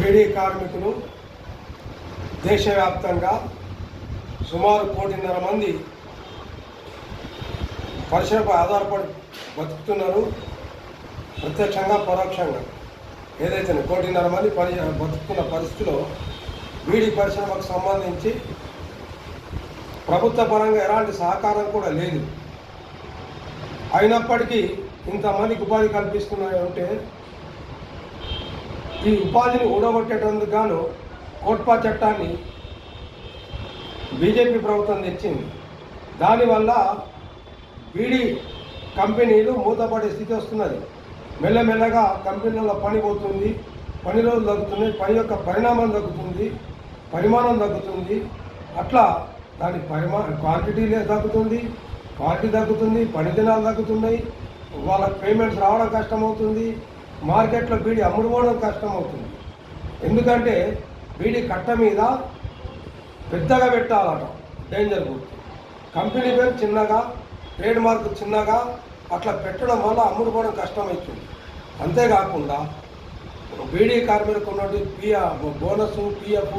బీడీ కార్మికులు దేశవ్యాప్తంగా సుమారు కోటిన్నర మంది పరిశ్రమపై ఆధారపడి బతుకుతున్నారు. ప్రత్యక్షంగా పరోక్షంగా. ఏదైతే కోటిన్నర మంది పరి బతుకుతున్న పరిస్థితిలో వీడి పరిశ్రమకు సంబంధించి ప్రభుత్వ పరంగా ఎలాంటి సహకారం కూడా లేదు. అయినప్పటికీ ఇంతమందికి ఉపాధి కల్పిస్తున్నాయి అంటే ఈ ఉపాధిని ఊడగొట్టేటందుకు గాను కోట్పా చట్టాన్ని బీజేపీ ప్రభుత్వం తెచ్చింది. దానివల్ల బీడీ కంపెనీలు మూతపడే స్థితి వస్తున్నది. మెల్లమెల్లగా కంపెనీలలో పని పోతుంది పని రోజులు తగ్గుతున్నాయి పని యొక్క పరిణామం తగ్గుతుంది పరిమాణం తగ్గుతుంది. అట్లా దాని పరిమా క్వాంటిటీ తగ్గుతుంది క్వాలిటీ తగ్గుతుంది పని దినాలు తగ్గుతున్నాయి వాళ్ళకి పేమెంట్స్ రావడం కష్టమవుతుంది మార్కెట్లో బీడీ అమ్ముడుకోవడం కష్టమవుతుంది. ఎందుకంటే బీడీ కట్ట మీద పెద్దగా పెట్టాలట డేంజర్ గుర్తు కంపెనీ పేరు చిన్నగా ట్రేడ్ మార్క్ చిన్నగా అట్లా పెట్టడం వల్ల అమ్ముడుకోవడం కష్టమవుతుంది అంతేకాకుండా బీడీ కార్మికులకు ఉన్నటువంటి పిఎఫ్ బోనస్ పిఎఫ్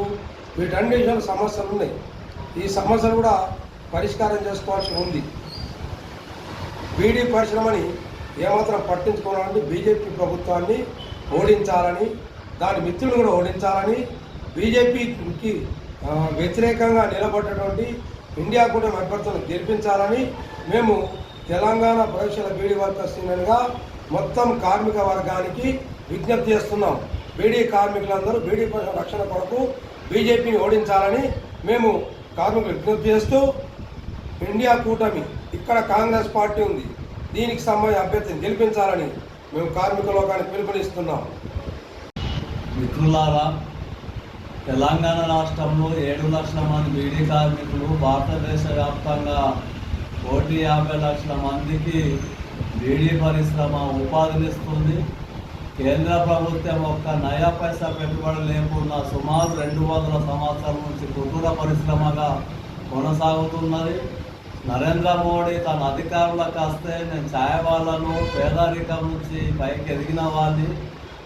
వీటన్నిటిలో సమస్యలు ఉన్నాయి. ఈ సమస్యలు కూడా పరిష్కారం చేసుకోవాల్సి ఉంది. బీడీ పరిశ్రమని ఏమాత్రం పట్టించుకోవాలని బీజేపీ ప్రభుత్వాన్ని ఓడించాలని దాని మిత్రులను కూడా ఓడించాలని బీజేపీకి వ్యతిరేకంగా నిలబడ్డటువంటి ఇండియా కూడా అభ్యర్థులను గెలిపించాలని మేము తెలంగాణ భవిష్యత్ బీడీ వర్కర్స్ యూనియన్గా మొత్తం కార్మిక వర్గానికి విజ్ఞప్తి చేస్తున్నాం. బీడీ కార్మికులందరూ బీడీ రక్షణ కొరకు బీజేపీని ఓడించాలని మేము కార్మికులు విజ్ఞప్తి చేస్తూ ఇండియా కూటమి ఇక్కడ కాంగ్రెస్ పార్టీ ఉంది దీనికి సంబంధించిన అభ్యర్థిని గెలిపించాలని మేము కార్మిక లోకానికి పిలుపునిస్తున్నాం. మిత్రులారా తెలంగాణ రాష్ట్రంలో ఏడు లక్షల మంది బీడీ కార్మికులు భారతదేశ వ్యాప్తంగా కోటి యాభై లక్షల మందికి బీడీ పరిశ్రమ ఉపాధినిస్తుంది. కేంద్ర ప్రభుత్వం ఒక్క నయా పైసా పెట్టుబడి లేకుండా సుమారు రెండు వందల సంవత్సరాల నుంచి కుటీర పరిశ్రమగా కొనసాగుతున్నది. నరేంద్ర మోడీ తన అధికారులకు వస్తే నేను ఛాయ్ వాళ్ళను పేదరికం నుంచి పైకి ఎదిగిన వాళ్ళని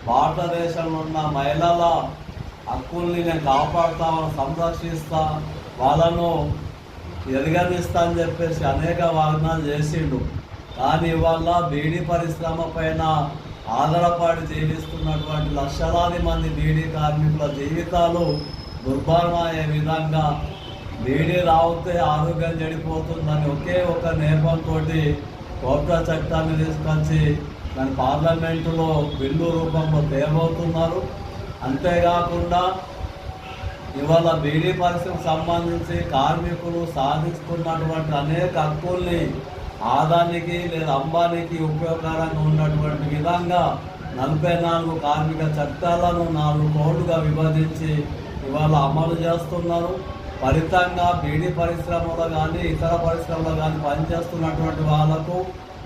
భారతదేశంలో ఉన్న మహిళల హక్కుల్ని నేను కాపాడుతా సంరక్షిస్తా. వాళ్ళను ఎదగనిస్తా అని చెప్పేసి అనేక వాగ్దానాలు చేసిండు. కానీ ఇవాళ బీడీ పరిశ్రమ పైన ఆధారపడి జీవిస్తున్నటువంటి లక్షలాది మంది బీడీ కార్మికుల జీవితాలు దుర్భరమయ్యే విధంగా బీడీ రావుతే ఆరోగ్యం చెడిపోతుందని ఒకే ఒక నేపంతో కోర్టు చట్టాన్ని తీసుకొచ్చి దాని పార్లమెంటులో బిల్లు రూపంలో తేబోతున్నారు. అంతేకాకుండా ఇవాళ బీడీ పరిశ్రమకు సంబంధించి కార్మికులు సాధిస్తున్నటువంటి అనేక హక్కుల్ని ఆదానికి లేదా అంబానికి ఉపయోగకరంగా ఉన్నటువంటి విధంగా నలభై నాలుగు కార్మిక చట్టాలను నాలుగు కోడ్లుగా విభజించి ఇవాళ అమలు చేస్తున్నారు. ఫలితంగా బీడీ పరిశ్రమలో కానీ ఇతర పరిశ్రమలో కానీ పనిచేస్తున్నటువంటి వాళ్ళకు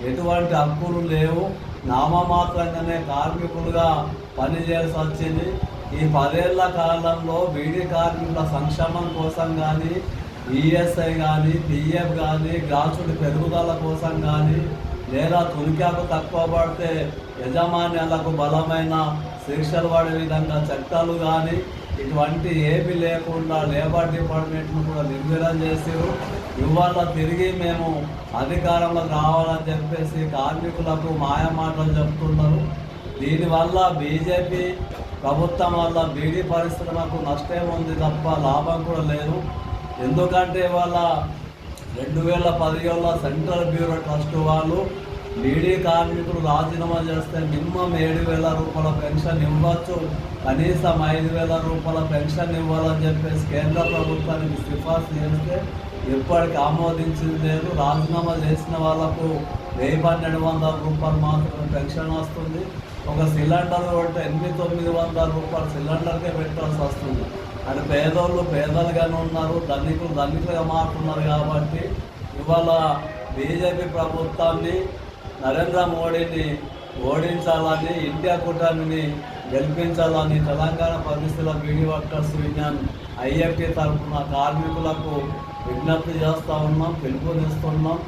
ఎటువంటి హక్కులు లేవు. నామమాత్రంగానే కార్మికులుగా పనిచేయాల్సి వచ్చింది. ఈ పదేళ్ళ కాలంలో బీడీ కార్మికుల సంక్షేమం కోసం కానీ ఈఎస్ఐ కానీ పిఎఫ్ కానీ గ్రాచుడి పెరుగుదల కోసం కానీ లేదా తునికాకు తక్కువ పడితే యజమాన్యాలకు బలమైన శిక్షలు పడే విధంగా చట్టాలు కానీ ఇటువంటి ఏమీ లేకుండా లేబర్ డిపార్ట్మెంట్ను కూడా నిర్వీర్యం చేసారు ఇవాళ తిరిగి మేము అధికారంలోకి రావాలని చెప్పేసి కార్మికులకు మాయమాటలు చెప్తున్నారు. దీనివల్ల బీజేపీ ప్రభుత్వం వల్ల బీడీ పరిశ్రమకు నష్టం ఉంది తప్ప లాభం కూడా లేదు. ఎందుకంటే వాళ్ళ రెండు వేల పదిహేడులో సెంట్రల్ బ్యూరో ట్రస్ట్ వాళ్ళు బీడీ కార్మికులు రాజీనామా చేస్తే మినిమం ఏడు వేల రూపాయల పెన్షన్ ఇవ్వచ్చు. కనీసం ఐదు వేల రూపాయల పెన్షన్ ఇవ్వాలని చెప్పేసి కేంద్ర ప్రభుత్వానికి సిఫార్సు చేస్తే ఇప్పటికి ఆమోదించింది లేదు. రాజీనామా చేసిన వాళ్ళకు వెయ్యి పన్నెండు వందల రూపాయలు మాత్రమే పెన్షన్ వస్తుంది. ఒక సిలిండర్ కొట్టి ఎనిమిది తొమ్మిది వందల రూపాయలు సిలిండర్కే పెట్టాల్సి వస్తుంది. అండ్ పేదోళ్ళు పేదలుగానే ఉన్నారు ధనికులు ధనికులుగా మారుతున్నారు కాబట్టి ఇవాళ బీజేపీ ప్రభుత్వాన్ని నరేంద్ర మోడీని ఓడించాలని ఇండియా కూటమిని గెలిపించాలని తెలంగాణ పరిస్థితుల బీడీ వర్కర్స్ యూనియన్ ఐఎఫ్టీ తరఫున కార్మికులకు విజ్ఞప్తి చేస్తూ ఉన్నాం పిలుపునిస్తున్నాం.